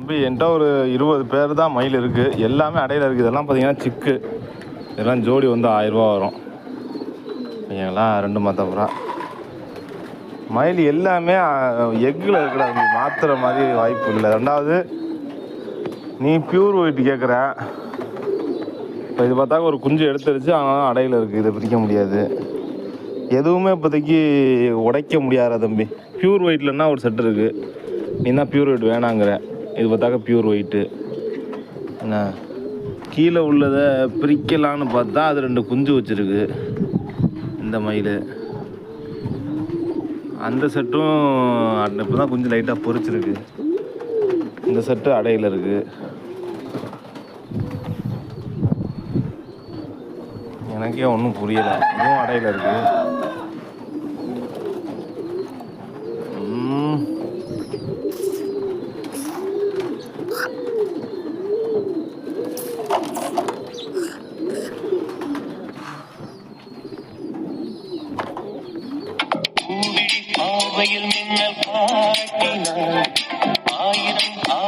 தம்பி என்கிட்ட ஒரு இருபது பேர் தான் மயில் இருக்குது எல்லாமே அடையில் இருக்குது இதெல்லாம் பார்த்தீங்கன்னா சிக்கு. இதெல்லாம் ஜோடி வந்து ஆயிரரூபா வரும். இவங்கெல்லாம் ரெண்டு மத்தப்புறா மயில் எல்லாமே எக்கில் இருக்கிற மாற்றுற மாதிரி வாய்ப்பு இல்லை. ரெண்டாவது நீ பியூர் ஒயிட் கேட்குற இப்போ இது பார்த்தா ஒரு குஞ்சு எடுத்துருச்சு. ஆனால் அடையில் இருக்குது இதை பிரிக்க முடியாது. எதுவுமே இப்போதைக்கு உடைக்க முடியாத தம்பி. பியூர் ஒயிட்லன்னா ஒரு செட் இருக்குது நீ தான் பியூர் ஒயிட் வேணாங்கிற. இது பார்த்தாக்க பியூர் ஒயிட்டு என்ன? கீழே உள்ளதை பிரிக்கலான்னு பார்த்தா அது ரெண்டு குஞ்சு வச்சுருக்கு. இந்த மயில். அந்த செட்டும் இப்போ தான் கொஞ்சம் லைட்டாக பொறிச்சிருக்கு இந்த செட்டு அடையில் இருக்குது எனக்கே ஒன்றும் புரியலை. இதுவும் அடையில் இருக்குது قليل من القوم